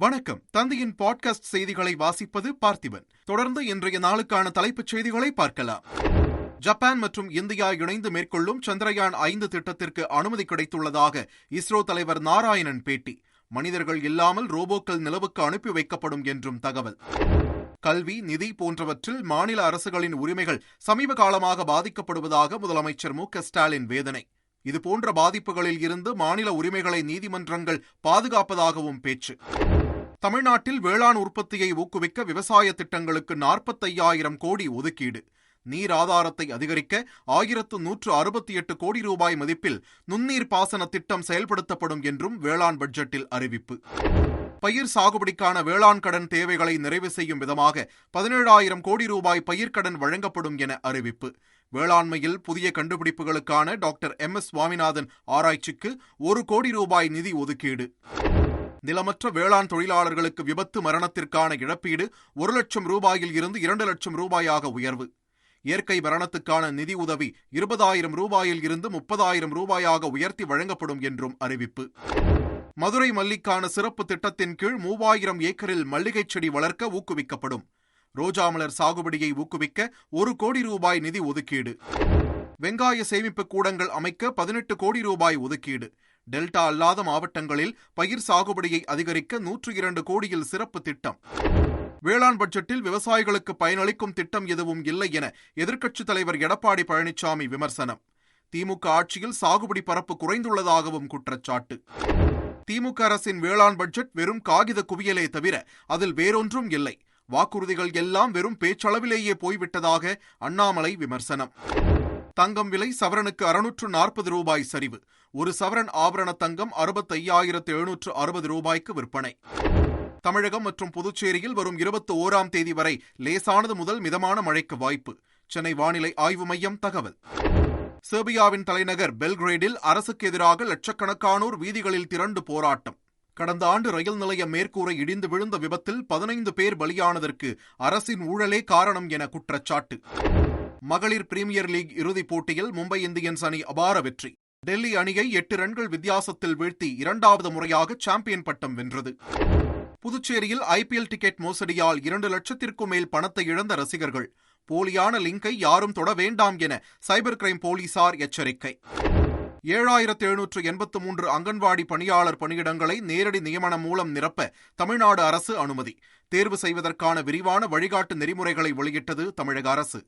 வணக்கம். தந்தையின் பாட்காஸ்ட் செய்திகளை வாசிப்பது பார்த்திபன். தொடர்ந்து இன்றைய நாளுக்கான தலைப்புச் செய்திகளை பார்க்கலாம். ஜப்பான் மற்றும் இந்தியா இணைந்து மேற்கொள்ளும் சந்திரயான் ஐந்து திட்டத்திற்கு அனுமதி கிடைத்துள்ளதாக இஸ்ரோ தலைவர் நாராயணன் பேட்டி. மனிதர்கள் இல்லாமல் ரோபோக்கள் நிலவுக்கு அனுப்பி வைக்கப்படும் என்றும் தகவல். கல்வி நிதி போன்றவற்றில் மாநில அரசுகளின் உரிமைகள் சமீப காலமாக பாதிக்கப்படுவதாக முதலமைச்சர் மு ஸ்டாலின் வேதனை. இதுபோன்ற பாதிப்புகளில் இருந்து மாநில உரிமைகளை நீதிமன்றங்கள் பாதுகாப்பதாகவும் பேச்சு. தமிழ்நாட்டில் வேளாண் உற்பத்தியை ஊக்குவிக்க விவசாய திட்டங்களுக்கு நாற்பத்தையாயிரம் கோடி ஒதுக்கீடு. நீர் ஆதாரத்தை அதிகரிக்க ஆயிரத்து நூற்று அறுபத்தி எட்டு கோடி ரூபாய் மதிப்பில் நுண்ணீர் பாசன திட்டம் செயல்படுத்தப்படும் என்றும் வேளாண் பட்ஜெட்டில் அறிவிப்பு. பயிர் சாகுபடிக்கான வேளாண் கடன் தேவைகளை நிறைவு செய்யும் விதமாக பதினேழாயிரம் கோடி ரூபாய் பயிர்க்கடன் வழங்கப்படும் என அறிவிப்பு. வேளாண்மையில் புதிய கண்டுபிடிப்புகளுக்கான டாக்டர் எம் எஸ் சுவாமிநாதன் ஆராய்ச்சிக்கு ஒரு கோடி ரூபாய் நிதி ஒதுக்கீடு. நிலமற்ற வேளாண் தொழிலாளர்களுக்கு விபத்து மரணத்திற்கான இழப்பீடு ஒரு லட்சம் ரூபாயில் இருந்து இரண்டு லட்சம் ரூபாயாக உயர்வு. இயற்கை மரணத்துக்கான நிதி உதவி இருபதாயிரம் ரூபாயில் இருந்து முப்பதாயிரம் ரூபாயாக உயர்த்தி வழங்கப்படும் என்றும் அறிவிப்பு. மதுரை மல்லிக்கான சிறப்பு திட்டத்தின் கீழ் மூவாயிரம் ஏக்கரில் மல்லிகைச் செடி வளர்க்க ஊக்குவிக்கப்படும். ரோஜா மலர் சாகுபடியை ஊக்குவிக்க ஒரு கோடி ரூபாய் நிதி ஒதுக்கீடு. வெங்காய சேமிப்பு கூடங்கள் அமைக்க பதினெட்டு கோடி ரூபாய் ஒதுக்கீடு. டெல்டா அல்லாத மாவட்டங்களில் பயிர் சாகுபடியை அதிகரிக்க நூற்று இரண்டு கோடியில் சிறப்பு திட்டம். வேளாண் பட்ஜெட்டில் விவசாயிகளுக்கு பயனளிக்கும் திட்டம் எதுவும் இல்லை என எதிர்க்கட்சித் தலைவர் எடப்பாடி பழனிசாமி விமர்சனம். திமுக ஆட்சியில் சாகுபடி பரப்பு குறைந்துள்ளதாகவும் குற்றச்சாட்டு. திமுக அரசின் வேளாண் பட்ஜெட் வெறும் காகித குவியலே தவிர அதில் வேறொன்றும் இல்லை. வாக்குறுதிகள் எல்லாம் வெறும் பேச்சளவிலேயே போய்விட்டதாக அண்ணாமலை விமர்சனம். தங்கம் விலை சவரனுக்கு அறுநூற்று நாற்பது ரூபாய் சரிவு. ஒரு சவரன் ஆபரண தங்கம் அறுபத்தையாயிரத்து எழுநூற்று அறுபது ரூபாய்க்கு விற்பனை. தமிழகம் மற்றும் புதுச்சேரியில் வரும் இருபத்தி ஓராம் தேதி வரை லேசானது முதல் மிதமான மழைக்கு வாய்ப்பு. சென்னை வானிலை ஆய்வு மையம் தகவல். சேர்பியாவின் தலைநகர் பெல்கிரேடில் அரசுக்கு எதிராக லட்சக்கணக்கானோர் வீதிகளில் திரண்டு போராட்டம். கடந்த ஆண்டு ரயில் நிலைய மேற்கூரை இடிந்து விழுந்த விபத்தில் பதினைந்து பேர் பலியானதற்கு அரசின் ஊழலே காரணம் என குற்றச்சாட்டு. மகளிர் பிரீமியர் லீக் இறுதிப் போட்டியில் மும்பை இந்தியன்ஸ் அணி அபார வெற்றி. டெல்லி அணியை எட்டு ரன்கள் வித்தியாசத்தில் வீழ்த்தி இரண்டாவது முறையாக சாம்பியன் பட்டம் வென்றது. புதுச்சேரியில் ஐபிஎல் டிக்கெட் மோசடியால் இரண்டு லட்சத்திற்கும் மேல் பணத்தை இழந்த ரசிகர்கள். போலியான லிங்கை யாரும் தொட வேண்டாம் என சைபர் கிரைம் போலீசார் எச்சரிக்கை. ஏழாயிரத்து எழுநூற்று எண்பத்து மூன்று அங்கன்வாடி பணியாளர் பணியிடங்களை நேரடி நியமனம் மூலம் நிரப்ப தமிழ்நாடு அரசு அனுமதி. தேர்வு செய்வதற்கான விரிவான வழிகாட்டு நெறிமுறைகளை வெளியிட்டது தமிழக அரசு.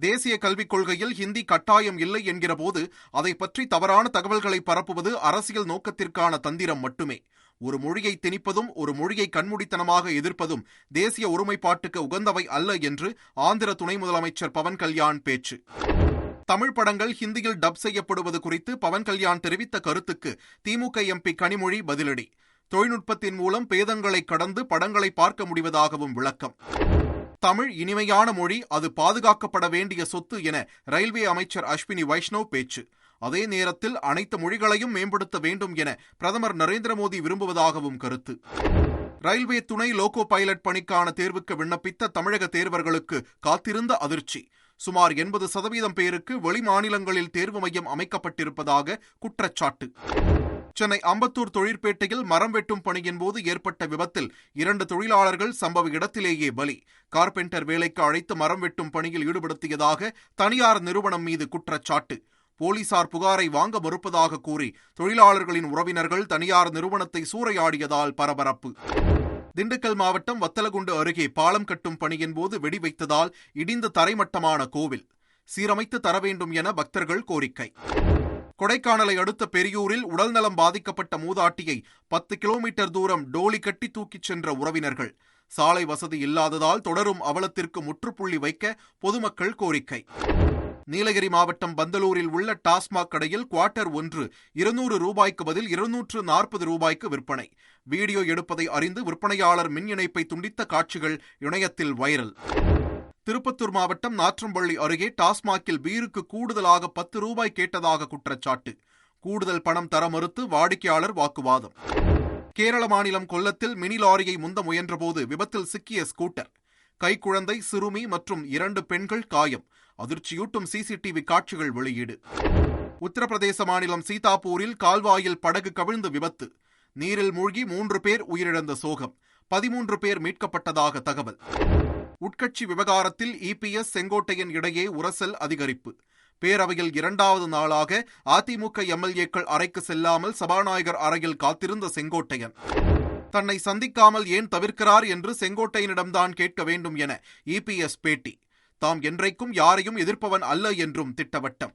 தேசிய கல்விக் கொள்கையில் ஹிந்தி கட்டாயம் இல்லை என்கிற போது அதை பற்றி தவறான தகவல்களை பரப்புவது அரசியல் நோக்கத்திற்கான தந்திரம் மட்டுமே. ஒரு மொழியை திணிப்பதும் ஒரு மொழியை கண்மூடித்தனமாக எதிர்ப்பதும் தேசிய ஒருமைப்பாட்டுக்கு உகந்தவை அல்ல என்று ஆந்திர துணை முதலமைச்சர் பவன் கல்யாண் பேச்சு. தமிழ் படங்கள் ஹிந்தியில் டப் செய்யப்படுவது குறித்து பவன் கல்யாண் தெரிவித்த கருத்துக்கு திமுக எம்பி கனிமொழி பதிலடி. தொழில்நுட்பத்தின் மூலம் பேதங்களை கடந்து படங்களை பார்க்க முடிவதாகவும் விளக்கம். தமிழ் இனிமையான மொழி அது பாதுகாக்கப்பட வேண்டிய சொத்து என ரயில்வே அமைச்சர் அஸ்வினி வைஷ்ணவ் பேச்சு. அதே நேரத்தில் அனைத்து மொழிகளையும் மேம்படுத்த வேண்டும் என பிரதமர் நரேந்திர மோடி விரும்புவதாகவும் கருத்து. ரயில்வே துணை லோகோ பைலட் பணிக்கான தேர்வுக்கு விண்ணப்பித்த தமிழக தேர்வர்களுக்கு காத்திருந்த அதிர்ச்சி. சுமார் எண்பது சதவீதம் பேருக்கு வெளிமாநிலங்களில் தேர்வு மையம் அமைக்கப்பட்டிருப்பதாக குற்றச்சாட்டு. சென்னை அம்பத்தூர் தொழிற்பேட்டையில் மரம் வெட்டும் பணியின் போது ஏற்பட்ட விபத்தில் இரண்டு தொழிலாளர்கள் சம்பவ இடத்திலேயே பலி. கார்பெண்டர் வேலைக்கு அழைத்து மரம் வெட்டும் பணியில் ஈடுபடுத்தியதாக தனியார் நிறுவனம் மீது குற்றச்சாட்டு. போலீசார் புகாரை வாங்க மறுப்பதாக கூறி தொழிலாளர்களின் உறவினர்கள் தனியார் நிறுவனத்தை சூறையாடியதால் பரபரப்பு. திண்டுக்கல் மாவட்டம் வத்தலகுண்டு அருகே பாலம் கட்டும் பணியின் போது வெடி வைத்ததால் இடிந்து தரைமட்டமான கோவில். சீரமைத்து தர வேண்டும் என பக்தர்கள் கோரிக்கை. கொடைக்கானலை அடுத்த பெரியூரில் உடல்நலம் பாதிக்கப்பட்ட மூதாட்டியை பத்து கிலோமீட்டர் தூரம் டோலி கட்டி தூக்கிச் சென்ற உறவினர்கள். சாலை வசதி இல்லாததால் தொடரும் அவலத்திற்கு முற்றுப்புள்ளி வைக்க பொதுமக்கள் கோரிக்கை. நீலகிரி மாவட்டம் பந்தலூரில் உள்ள டாஸ்மாக் கடையில் குவார்ட்டர் ஒன்று இருநூறு ரூபாய்க்கு பதில் இருநூற்று நாற்பது ரூபாய்க்கு விற்பனை. வீடியோ எடுப்பதை அறிந்து விற்பனையாளர் மின் இணைப்பை துண்டித்த காட்சிகள் இணையத்தில் வைரல். திருப்பத்தூர் மாவட்டம் நாற்றம்பள்ளி அருகே டாஸ்மாகில் பீருக்கு கூடுதலாக பத்து ரூபாய் கேட்டதாக குற்றச்சாட்டு. கூடுதல் பணம் தர மறுத்து வாடிக்கையாளர் வாக்குவாதம். கேரள மாநிலம் கொல்லத்தில் மினி லாரியை முந்த முயன்றபோது விபத்தில் சிக்கிய ஸ்கூட்டர். கைக்குழந்தை சிறுமி மற்றும் இரண்டு பெண்கள் காயம். அதிர்ச்சியூட்டும் சிசிடிவி காட்சிகள் வெளியீடு. உத்தரப்பிரதேச மாநிலம் சீதாப்பூரில் கால்வாயில் படகு கவிழ்ந்து விபத்து. நீரில் மூழ்கி மூன்று பேர் உயிரிழந்த சோகம். பதிமூன்று பேர் மீட்கப்பட்டதாக தகவல். உட்கட்சி விவகாரத்தில் இபிஎஸ் செங்கோட்டையன் இடையே உரசல் அதிகரிப்பு. பேரவையில் இரண்டாவது நாளாக அதிமுக எம்எல்ஏக்கள் அறைக்கு செல்லாமல் சபாநாயகர் அறையில் காத்திருந்த செங்கோட்டையன். தன்னை சந்திக்காமல் ஏன் தவிர்க்கிறார் என்று செங்கோட்டையனிடம்தான் கேட்க வேண்டும் என இபிஎஸ் பேட்டி. தாம் என்றைக்கும் யாரையும் எதிர்ப்பவன் அல்ல என்றும் திட்டவட்டம்.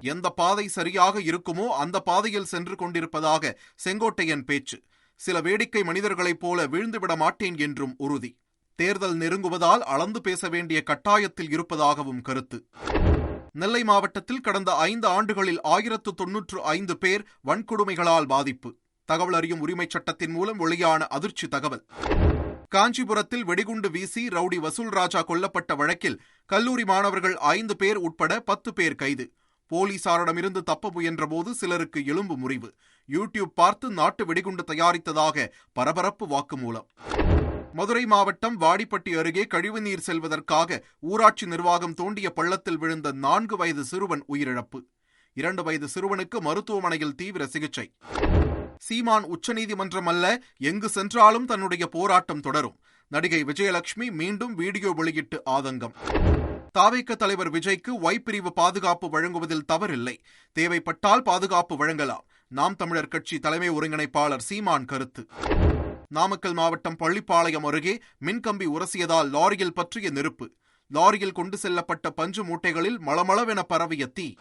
எந்த பாதை சரியாக இருக்குமோ அந்த பாதையில் சென்று கொண்டிருப்பதாக செங்கோட்டையன் பேச்சு. சில வேடிக்கை மனிதர்களைப் போல வீழ்ந்துவிட மாட்டேன் என்றும் உறுதி. தேர்தல் நெருங்குவதால் அளந்து பேச வேண்டிய கட்டாயத்தில் இருப்பதாகவும் கருத்து. நெல்லை மாவட்டத்தில் கடந்த ஐந்து ஆண்டுகளில் ஆயிரத்து தொன்னூற்று ஐந்து பேர் வன்கொடுமைகளால் பாதிப்பு. தகவல் அறியும் உரிமைச் சட்டத்தின் மூலம் வெளியான அதிர்ச்சி தகவல். காஞ்சிபுரத்தில் வெடிகுண்டு வீசி ரவுடி வசூல் ராஜா கொல்லப்பட்ட வழக்கில் கல்லூரி மாணவர்கள் ஐந்து பேர் உட்பட பத்து பேர் கைது. போலீசாரிடமிருந்து தப்ப முயன்றபோது சிலருக்கு எலும்பு முறிவு. யூடியூப் பார்த்து நாட்டு வெடிகுண்டு தயாரித்ததாக பரபரப்பு வாக்குமூலம். மதுரை மாவட்டம் வாடிப்பட்டி அருகே கழிவுநீர் செல்வதற்காக ஊராட்சி நிர்வாகம் தோண்டிய பள்ளத்தில் விழுந்த நான்கு வயது சிறுவன் உயிரிழப்பு. இரண்டு வயது சிறுவனுக்கு மருத்துவமனையில் தீவிர சிகிச்சை. சீமான் உச்சநீதிமன்றம் அல்ல எங்கு சென்றாலும் தன்னுடைய போராட்டம் தொடரும். நடிகை விஜயலட்சுமி மீண்டும் வீடியோ வெளியிட்டு ஆதங்கம். தாவேக்க தலைவர் விஜய்க்கு ஒய் பிரிவு பாதுகாப்பு வழங்குவதில் தவறில்லை. தேவைப்பட்டால் பாதுகாப்பு வழங்கலாம். நாம் தமிழர் கட்சி தலைமை ஒருங்கிணைப்பாளர் சீமான் கருத்து. நாமக்கல் மாவட்டம் பள்ளிப்பாளையம் அருகே மின்கம்பி உரசியதால் லாரியில் பற்றிய நெருப்பு. லாரியில் கொண்டு செல்லப்பட்ட பஞ்சு மூட்டைகளில் மளமளவென பரவிய தீ.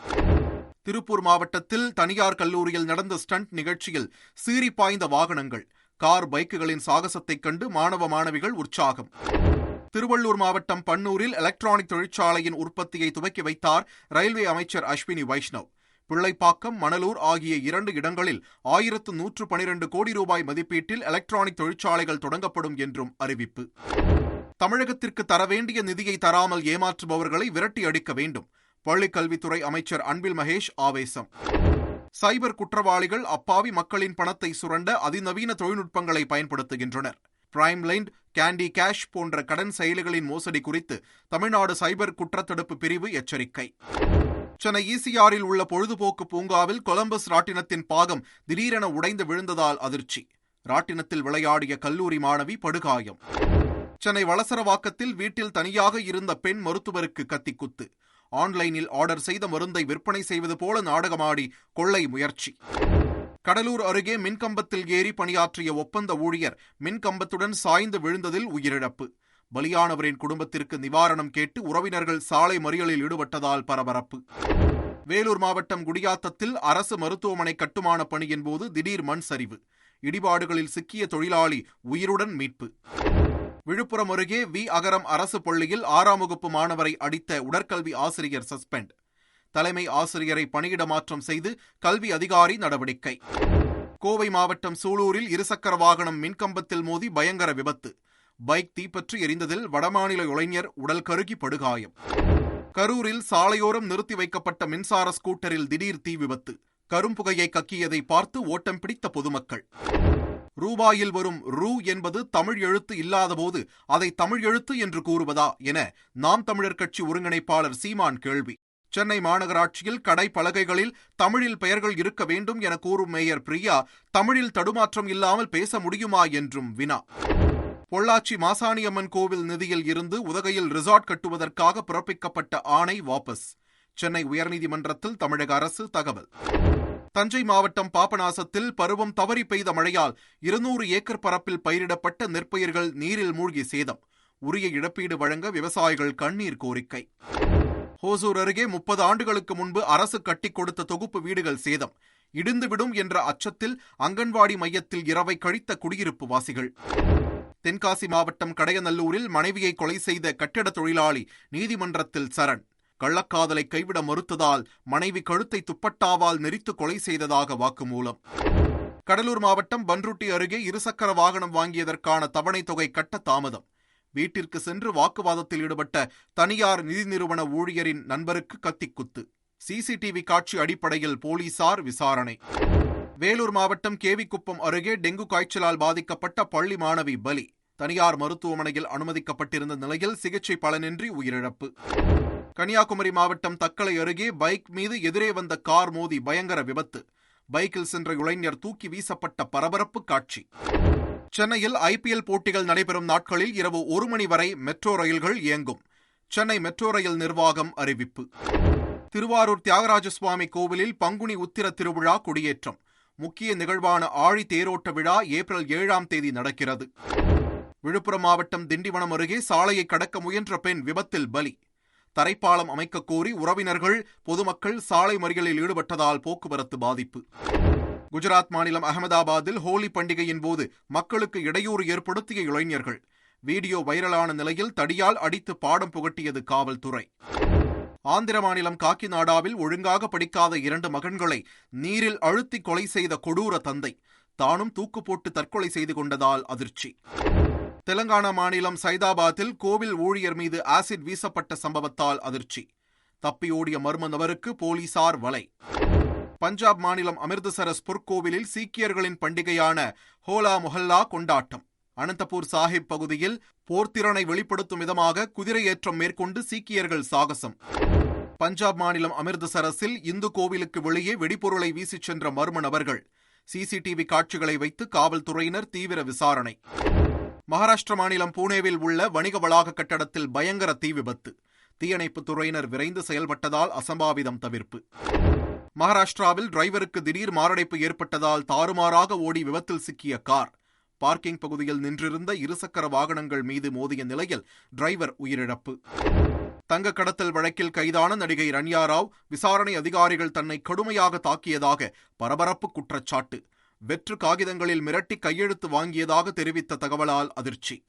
திருப்பூர் மாவட்டத்தில் தனியார் கல்லூரியில் நடந்த ஸ்டண்ட் நிகழ்ச்சியில் சீறி பாய்ந்த வாகனங்கள் கார் பைக்குகளின் சாகசத்தைக் கண்டு மாணவ மாணவிகள் உற்சாகம். திருவள்ளூர் மாவட்டம் பன்னூரில் எலக்ட்ரானிக் தொழிற்சாலையின் உற்பத்தியை துவக்கி வைத்தார் ரயில்வே அமைச்சர் அஸ்வினி வைஷ்ணவ். பிள்ளைப்பாக்கம் மணலூர் ஆகிய இரண்டு இடங்களில் ஆயிரத்து நூற்று பனிரண்டு கோடி ரூபாய் மதிப்பீட்டில் எலக்ட்ரானிக் தொழிற்சாலைகள் தொடங்கப்படும் என்றும் அறிவிப்பு. தமிழகத்திற்கு தரவேண்டிய நிதியை தராமல் ஏமாற்றுபவர்களை விரட்டி அடிக்க வேண்டும். பள்ளிக்கல்வித்துறை அமைச்சர் அன்பில் மகேஷ் ஆவேசம். சைபர் குற்றவாளிகள் அப்பாவி மக்களின் பணத்தை சுரண்ட அதிநவீன தொழில்நுட்பங்களை பயன்படுத்துகின்றனர். பிரைம் லைண்ட் கேண்டி கேஷ் போன்ற கடன் செயலிகளின் மோசடி குறித்து தமிழ்நாடு சைபர் குற்றத்தடுப்பு பிரிவு எச்சரிக்கை. சென்னை ஈசிஆரில் உள்ள பொழுதுபோக்கு பூங்காவில் கொலம்பஸ் ராட்டினத்தின் பாகம் திடீரென உடைந்து விழுந்ததால் அதிர்ச்சி. ராட்டினத்தில் விளையாடிய கல்லூரி மாணவி படுகாயம். சென்னை வளசரவாக்கத்தில் வீட்டில் தனியாக இருந்த பெண் மருத்துவருக்கு கத்திக்குத்து. ஆன்லைனில் ஆர்டர் செய்த மருந்தை விற்பனை செய்வது போல நாடகமாடி கொள்ளை முயற்சி. கடலூர் அருகே மின்கம்பத்தில் ஏறி பணியாற்றிய ஒப்பந்த ஊழியர் மின்கம்பத்துடன் சாய்ந்து விழுந்ததில் உயிரிழப்பு. பலியானவரின் குடும்பத்திற்கு நிவாரணம் கேட்டு உறவினர்கள் சாலை மறியலில் ஈடுபட்டதால் பரபரப்பு. வேலூர் மாவட்டம் குடியாத்தத்தில் அரசு மருத்துவமனை கட்டுமான பணியின் போது திடீர் மண் சரிவு. இடிபாடுகளில் சிக்கிய தொழிலாளி உயிருடன் மீட்பு. விழுப்புரம் அருகே வி. அகரம் அரசு பள்ளியில் ஆறாம் வகுப்பு மாணவரை அடித்த உடற்கல்வி ஆசிரியர் சஸ்பெண்ட். தலைமை ஆசிரியரை பணியிட மாற்றம் செய்து கல்வி அதிகாரி நடவடிக்கை. கோவை மாவட்டம் சூலூரில் இருசக்கர வாகனம் மின்கம்பத்தில் மோதி பயங்கர விபத்து. பைக் தீப்பற்றி எரிந்ததில் வடமாநில இளைஞர் உடல் கருகி படுகாயம். கரூரில் சாலையோரம் நிறுத்தி வைக்கப்பட்ட மின்சார ஸ்கூட்டரில் திடீர் தீ விபத்து. கரும்புகையை கக்கியதை பார்த்து ஓட்டம் பிடித்த பொதுமக்கள். ரூபாயில் வரும் ரூ என்பது தமிழ் எழுத்து இல்லாதபோது அதை தமிழ் எழுத்து என்று கூறுவதா என நாம் தமிழர் கட்சி ஒருங்கிணைப்பாளர் சீமான் கேள்வி. சென்னை மாநகராட்சியில் கடை பலகைகளில் தமிழில் பெயர்கள் இருக்க வேண்டும் என கூறும் மேயர் பிரியா தமிழில் தடுமாற்றம் இல்லாமல் பேச முடியுமா என்றும் வினா. பொள்ளாச்சி மாசாணியம்மன் கோவில் நிதியில் இருந்து உதகையில் ரிசார்ட் கட்டுவதற்காக பிறப்பிக்கப்பட்ட ஆணை வாபஸ். சென்னை உயர்நீதிமன்றத்தில் தமிழக அரசு தகவல். தஞ்சை மாவட்டம் பாபநாசத்தில் பருவம் தவறி பெய்த மழையால் இருநூறு ஏக்கர் பரப்பில் பயிரிடப்பட்ட நெற்பயிர்கள் நீரில் மூழ்கி சேதம். உரிய இழப்பீடு வழங்க விவசாயிகள் கண்ணீர் கோரிக்கை. ஹோசூர் அருகே முப்பது ஆண்டுகளுக்கு முன்பு அரசு கட்டிக் கொடுத்த தொகுப்பு வீடுகள் சேதம். இடிந்துவிடும் என்ற அச்சத்தில் அங்கன்வாடி மையத்தில் இரவை கழித்த குடியிருப்பு வாசிகள் தென்காசி மாவட்டம் கடையநல்லூரில் மனைவியை கொலை செய்த கட்டிட தொழிலாளி நீதிமன்றத்தில் சரண். கள்ளக்காதலை கைவிட மறுத்ததால் மனைவி கழுத்தை துப்பட்டாவால் நெறித்து கொலை செய்ததாக வாக்குமூலம். கடலூர் மாவட்டம் பன்ருட்டி அருகே இருசக்கர வாகனம் வாங்கியதற்கான தவணை தொகை கட்ட தாமதம். வீட்டிற்கு சென்று வாக்குவாதத்தில் ஈடுபட்ட தனியார் நிதி நிறுவன ஊழியரின் நண்பருக்கு கத்திக்குத்து. சிசிடிவி காட்சி அடிப்படையில் போலீசார் விசாரணை. வேலூர் மாவட்டம் கேவிக்குப்பம் அருகே டெங்கு காய்ச்சலால் பாதிக்கப்பட்ட பள்ளி மாணவி பலி. தனியார் மருத்துவமனையில் அனுமதிக்கப்பட்டிருந்த நிலையில் சிகிச்சை பலனின்றி உயிரிழப்பு. கன்னியாகுமரி மாவட்டம் தக்கலை அருகே பைக் மீது எதிரே வந்த கார் மோதி பயங்கர விபத்து. பைக்கில் சென்ற இளைஞர் தூக்கி வீசப்பட்ட பரபரப்பு காட்சி. சென்னையில் ஐபிஎல் போட்டிகள் நடைபெறும் நாட்களில் இரவு ஒரு மணி வரை மெட்ரோ ரயில்கள் இயங்கும். சென்னை மெட்ரோ ரயில் நிர்வாகம் அறிவிப்பு. திருவாரூர் தியாகராஜ சுவாமி கோவிலில் பங்குனி உத்திர திருவிழா கொடியேற்றம். முக்கிய நிகழ்வான ஆழி தேரோட்ட விழா ஏப்ரல் ஏழாம் தேதி நடக்கிறது. விழுப்புரம் மாவட்டம் திண்டிவனம் அருகே சாலையை கடக்க முயன்ற பெண் விபத்தில் பலி. தரைப்பாலம் அமைக்க கோரி உறவினர்கள் பொதுமக்கள் சாலை மறியலில் ஈடுபட்டதால் போக்குவரத்து பாதிப்பு. குஜராத் மாநிலம் அகமதாபாத்தில் ஹோலி பண்டிகையின் போது மக்களுக்கு இடையூறு ஏற்படுத்திய இளைஞர்கள். வீடியோ வைரலான நிலையில் தடியால் அடித்து பாடம் புகட்டியது காவல்துறை. ஆந்திர மாநிலம் காக்கிநாடாவில் ஒழுங்காக படிக்காத இரண்டு மகன்களை நீரில் அழுத்தி கொலை செய்த கொடூர தந்தை. தானும் தூக்கு போட்டு தற்கொலை செய்து கொண்டதால் அதிர்ச்சி. தெலங்கானா மாநிலம் சைதாபாத்தில் கோவில் ஊழியர் மீது ஆசிட் வீசப்பட்ட சம்பவத்தால் அதிர்ச்சி. தப்பியோடிய மர்ம நபருக்கு போலீசார் வலை. பஞ்சாப் மாநிலம் அமிர்தசரஸ் பொற்கோவிலில் சீக்கியர்களின் பண்டிகையான ஹோலா மொஹல்லா கொண்டாட்டம். அனந்தபூர் சாஹிப் பகுதியில் போர்த்திறனை வெளிப்படுத்தும் விதமாக குதிரையேற்றம் மேற்கொண்டு சீக்கியர்கள் சாகசம். பஞ்சாப் மாநிலம் அமிர்தசரஸில் இந்து கோவிலுக்கு வெளியே வெடிபொருளை வீசிச் சென்ற மர்ம நபர்கள். சிசிடிவி காட்சிகளை வைத்து காவல்துறையினர் தீவிர விசாரணை. மகாராஷ்டிர மாநிலம் பூனேவில் உள்ள வணிக வளாக கட்டடத்தில் பயங்கர தீ விபத்து. தீயணைப்புத் துறையினர் விரைந்து செயல்பட்டதால் அசம்பாவிதம் தவிர்ப்பு. மகாராஷ்டிராவில் டிரைவருக்கு திடீர் மாரடைப்பு ஏற்பட்டதால் தாறுமாறாக ஓடி விபத்தில் சிக்கிய கார். பார்க்கிங் பகுதியில் நின்றிருந்த இருசக்கர வாகனங்கள் மீது மோதிய நிலையில் டிரைவர் உயிரிழப்பு. தங்க கடத்தல் வழக்கில் கைதான நடிகை ரன்யா ராவ் விசாரணை அதிகாரிகள் தன்னை கடுமையாக தாக்கியதாக பரபரப்பு குற்றச்சாட்டு. வெற்று காகிதங்களில் மிரட்டி கையெழுத்து வாங்கியதாக தெரிவித்த தகவலால் அதிர்ச்சி.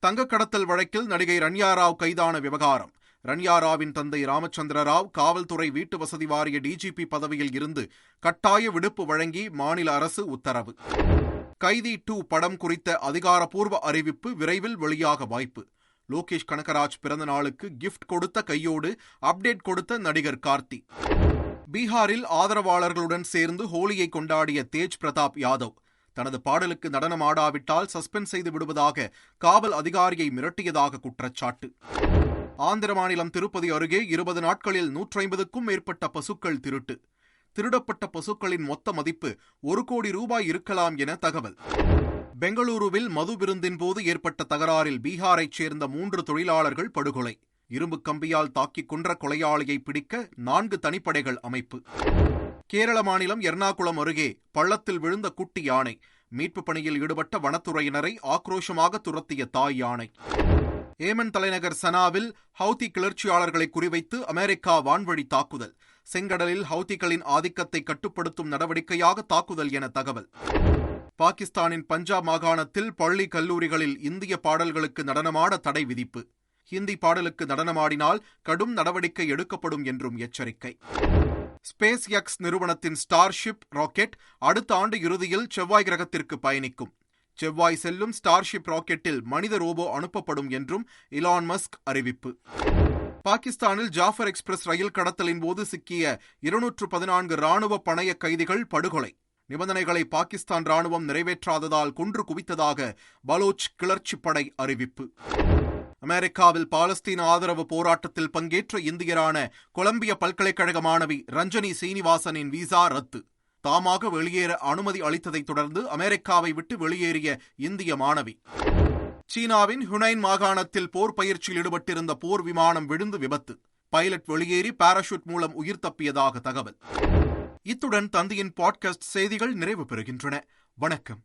தங்க கடத்தல் வழக்கில் நடிகை ரன்யா ராவ் கைதான விவகாரம். ரன்யா ராவின் தந்தை ராமச்சந்திர ராவ் காவல்துறை வீட்டு வசதி வாரிய டிஜிபி பதவியில் இருந்து கட்டாய விடுப்பு வழங்கி மாநில அரசு உத்தரவு. கைதி டூ படம் குறித்த அதிகாரப்பூர்வ அறிவிப்பு விரைவில் வெளியாக வாய்ப்பு. லோகேஷ் கனகராஜ் பிறந்த நாளுக்கு கிஃப்ட் கொடுத்த கையோடு அப்டேட் கொடுத்த நடிகர் கார்த்தி. பீகாரில் ஆதரவாளர்களுடன் சேர்ந்து ஹோலியை கொண்டாடிய தேஜ் பிரதாப் யாதவ். தனது பாடலுக்கு நடனம் ஆடாவிட்டால் சஸ்பெண்ட் செய்து விடுவதாக காவல் அதிகாரியை மிரட்டியதாக குற்றச்சாட்டு. ஆந்திர மாநிலம் திருப்பதி அருகே இருபது நாட்களில் நூற்றி ஐம்பதுக்கும் மேற்பட்ட பசுக்கள் திருட்டு. திருடப்பட்ட பசுக்களின் மொத்த மதிப்பு ஒரு கோடி ரூபாய் இருக்கலாம் என தகவல். பெங்களூருவில் மது விருந்தின் போது ஏற்பட்ட தகராறில் பீகாரைச் சேர்ந்த மூன்று தொழிலாளர்கள் படுகொலை. இரும்பு கம்பியால் தாக்கிக் கொன்ற கொலையாளியை பிடிக்க நான்கு தனிப்படைகள் அமைப்பு. கேரள மாநிலம் எர்ணாகுளம் அருகே பள்ளத்தில் விழுந்த குட்டி யானை மீட்பு பணியில் ஈடுபட்ட வனத்துறையினரை ஆக்ரோஷமாக துரத்திய தாய் யானை. ஏமன் தலைநகர் சனாவில் ஹவுதி கிளர்ச்சியாளர்களை குறிவைத்து அமெரிக்கா வான்வழி தாக்குதல். செங்கடலில் ஹவுதிகளின் ஆதிக்கத்தை கட்டுப்படுத்தும் நடவடிக்கையாக தாக்குதல் என தகவல். பாகிஸ்தானின் பஞ்சாப் மாகாணத்தில் பள்ளி கல்லூரிகளில் இந்திய பாடல்களுக்கு நடனமாட தடை விதிப்பு. ஹிந்தி பாடலுக்கு நடனமாடினால் கடும் நடவடிக்கை எடுக்கப்படும் என்றும் எச்சரிக்கை. ஸ்பேஸ் எக்ஸ் நிறுவனத்தின் ஸ்டார்ஷிப் ராக்கெட் அடுத்த ஆண்டு இறுதியில் செவ்வாய் கிரகத்திற்கு பயணிக்கும். செவ்வாய் செல்லும் ஸ்டார்ஷிப் ராக்கெட்டில் மனித ரோபோ அனுப்பப்படும் என்றும் இலான் மஸ்க் அறிவிப்பு. பாகிஸ்தானில் ஜாஃபர் எக்ஸ்பிரஸ் ரயில் கடத்தலின் போது சிக்கிய இருநூற்று பதினான்கு ராணுவ பணைய கைதிகள் படுகொலை. நிபந்தனைகளை பாகிஸ்தான் ராணுவம் நிறைவேற்றாததால் குன்று குவித்ததாக பலோச் கிளர்ச்சி படை அறிவிப்பு. அமெரிக்காவில் பாலஸ்தீன ஆதரவு போராட்டத்தில் பங்கேற்ற இந்தியரான கொலம்பிய பல்கலைக்கழக மாணவி ரஞ்சனி சீனிவாசனின் விசா ரத்து. தாமாக வெளியேற அனுமதி அளித்ததைத் தொடர்ந்து அமெரிக்காவை விட்டு வெளியேறிய இந்திய மாணவி. சீனாவின் ஹுனைன் மாகாணத்தில் போர் பயிற்சியில் ஈடுபட்டிருந்த போர் விமானம் விழுந்து விபத்து. பைலட் வெளியேறி பாராஷூட் மூலம் உயிர் தப்பியதாக தகவல். இத்துடன் தந்தையின் பாட்காஸ்ட் செய்திகள் நிறைவு பெறுகின்றன. வணக்கம்.